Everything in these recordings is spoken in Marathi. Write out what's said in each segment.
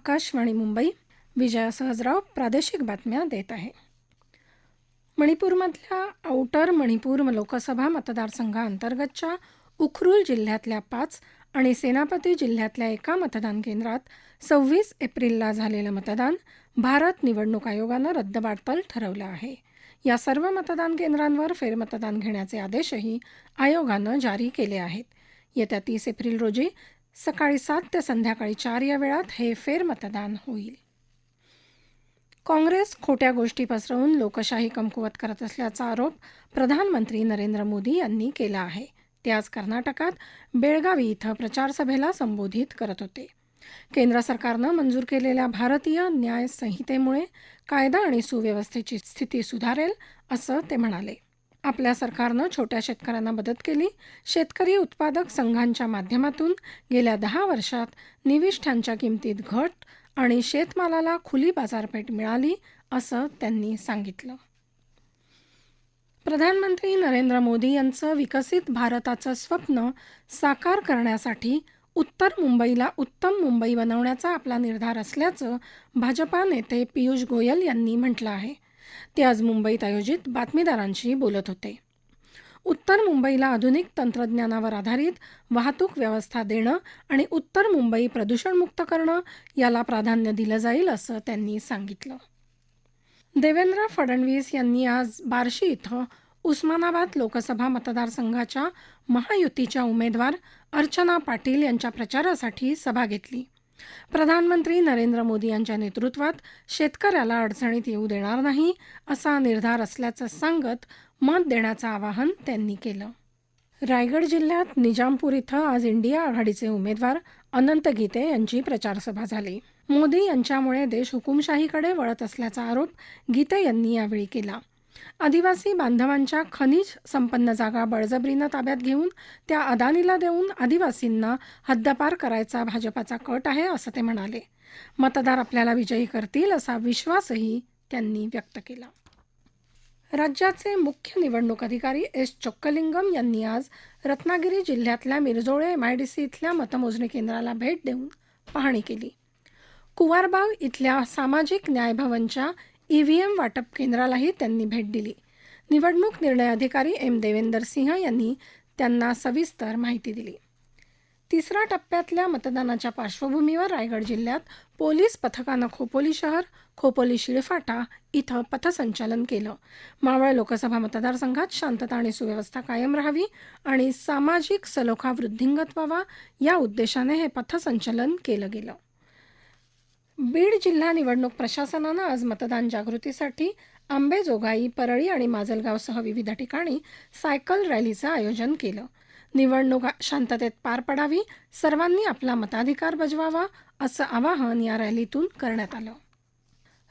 आकाशवाणी मुंबई विजया सहजराव प्रादेशिक बातम्या देत आहे. मणिपूरमधल्या आउटर मणिपूर लोकसभा मतदारसंघाअंतर्गतच्या उखरुल जिल्ह्यातल्या पाच आणि सेनापती जिल्ह्यातल्या एका मतदान केंद्रात सव्वीस एप्रिलला झालेलं मतदान भारत निवडणूक आयोगानं रद्दबातल ठरवलं आहे. या सर्व मतदान केंद्रांवर फेरमतदान घेण्याचे आदेशही आयोगानं जारी केले आहेत. येत्या तीस एप्रिल रोजी सकाळी सात ते संध्याकाळी चार या वेळात हे फेरमतदान होईल. काँग्रेस खोट्या गोष्टी पसरवून लोकशाही कमकुवत करत असल्याचा आरोप प्रधानमंत्री नरेंद्र मोदी यांनी केला आहे. ते आज कर्नाटकात बेळगावी इथं प्रचारसभेला संबोधित करत होते. केंद्र सरकारनं मंजूर केलेल्या भारतीय न्याय संहितेमुळे कायदा आणि सुव्यवस्थेची स्थिती सुधारेल असं ते म्हणाले. आपल्या सरकारनं छोट्या शेतकऱ्यांना मदत केली. शेतकरी उत्पादक संघांच्या माध्यमातून गेल्या दहा वर्षात निविष्ठांच्या किमतीत घट आणि शेतमालाला खुली बाजारपेठ मिळाली असं त्यांनी सांगितलं. प्रधानमंत्री नरेंद्र मोदी यांचं विकसित भारताचं स्वप्न साकार करण्यासाठी उत्तर मुंबईला उत्तम मुंबई बनवण्याचा आपला निर्धार असल्याचं भाजपा नेते पियुष गोयल यांनी म्हटलं आहे. ते आज मुंबईत आयोजित बातमीदारांशी बोलत होते. उत्तर मुंबईला आधुनिक तंत्रज्ञानावर आधारित वाहतूक व्यवस्था देणं आणि उत्तर मुंबई प्रदूषणमुक्त करणं याला प्राधान्य दिलं जाईल असं त्यांनी सांगितलं. देवेंद्र फडणवीस यांनी आज बार्शी इथं उस्मानाबाद लोकसभा मतदारसंघाच्या महायुतीच्या उमेदवार अर्चना पाटील यांच्या प्रचारासाठी सभा घेतली. प्रधानमंत्री नरेंद्र मोदी यांच्या नेतृत्वात शेतकऱ्याला अडचणीत येऊ देणार नाही असा निर्धार असल्याचं सांगत मत देण्याचं आवाहन त्यांनी केलं. रायगड जिल्ह्यात निजामपूर इथं आज इंडिया आघाडीचे उमेदवार अनंत गीते यांची प्रचारसभा झाली. मोदी यांच्यामुळे देश हुकुमशाहीकडे वळत असल्याचा आरोप गीते यांनी यावेळी केला. आदिवासी बांधवांच्या खनिज संपन्न जागा बळजबरीनं ताब्यात घेऊन त्या अदानीला देऊन आदिवासींना हद्दपार करायचा भाजपाचा कट आहे असं ते म्हणाले. मतदार आपल्याला विजयी करतील असा विश्वासही त्यांनी व्यक्त केला. राज्याचे मुख्य निवडणूक अधिकारी एस चोक्कलिंगम यांनी आज रत्नागिरी जिल्ह्यातल्या मिरजोळे एमआयडीसी इथल्या मतमोजणी केंद्राला भेट देऊन पाहणी केली. कुवारबाग इथल्या सामाजिक न्याय भवनच्या ईव्हीएम वाटप केंद्रालाही त्यांनी भेट दिली. निवडणूक निर्णय अधिकारी एम देवेंदर सिंह यांनी त्यांना सविस्तर माहिती दिली. तिसऱ्या टप्प्यातल्या मतदानाच्या पार्श्वभूमीवर रायगड जिल्ह्यात पोलीस पथकानं खोपोली शहर खोपोली शिळफाटा इथं पथसंचलन केलं. मावळ लोकसभा मतदारसंघात शांतता आणि सुव्यवस्था कायम राहावी आणि सामाजिक सलोखा वृद्धिंगत व्हावा या उद्देशाने हे पथसंचलन केलं गेलं. बीड जिल्हा निवडणूक प्रशासनानं आज मतदान जागृतीसाठी आंबेजोगाई परळी आणि माजलगावसह विविध ठिकाणी सायकल रॅलीचं आयोजन केलं. निवडणूक शांततेत पार पडावी सर्वांनी आपला मताधिकार बजवावा असं आवाहन या रॅलीतून करण्यात आलं.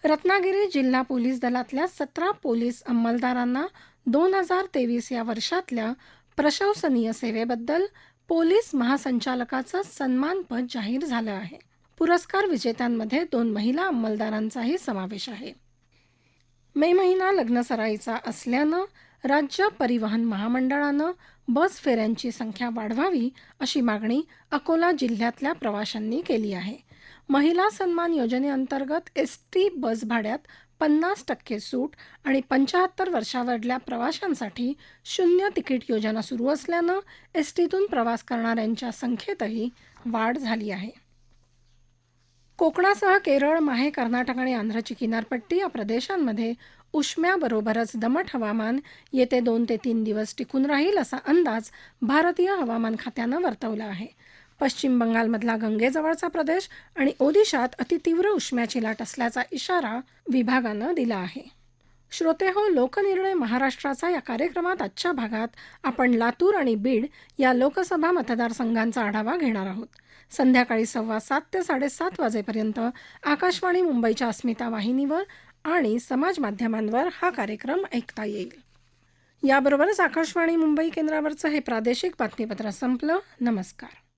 रत्नागिरी जिल्हा पोलीस दलातल्या सतरा पोलीस अंमलदारांना दोन हजार तेवीस या वर्षातल्या प्रशंसनीय सेवेबद्दल पोलीस महासंचालकाचं सन्मानपद जाहीर झालं आहे. पुरस्कार विजेत्यांमध्ये दोन महिला अंमलदारांचाही समावेश आहे. मे महिना लग्नसराईचा असल्यानं राज्य परिवहन महामंडळानं बस फेऱ्यांची संख्या वाढवावी अशी मागणी अकोला जिल्ह्यातल्या प्रवाशांनी केली आहे. महिला सन्मान योजनेअंतर्गत एस टी बस भाड्यात पन्नास टक्के सूट आणि पंचाहत्तर वर्षावरल्या प्रवाशांसाठी शून्य तिकीट योजना सुरू असल्यानं एस टीतून प्रवास करणाऱ्यांच्या संख्येतही वाढ झाली आहे. कोकणासह केरळ माहे कर्नाटक आणि आंध्रची किनारपट्टी या प्रदेशांमध्ये उष्म्याबरोबरच दमट हवामान येते दोन ते तीन दिवस टिकून राहील असा अंदाज भारतीय हवामान खात्यानं वर्तवला आहे. पश्चिम बंगालमधला गंगेजवळचा प्रदेश आणि ओदिशात अतितीव्र उष्म्याची लाट असल्याचा इशारा विभागानं दिला आहे. श्रोते हो लोकनिर्णय महाराष्ट्राचा या कार्यक्रमात आजच्या भागात आपण लातूर आणि बीड या लोकसभा मतदारसंघांचा आढावा घेणार आहोत. संध्याकाळी सव्वा सात ते साडेसात वाजेपर्यंत आकाशवाणी मुंबईच्या अस्मिता वाहिनीवर आणि समाज माध्यमांवर हा कार्यक्रम ऐकता येईल. याबरोबरच आकाशवाणी मुंबई केंद्रावरचं हे प्रादेशिक बातमीपत्र संपलं. नमस्कार.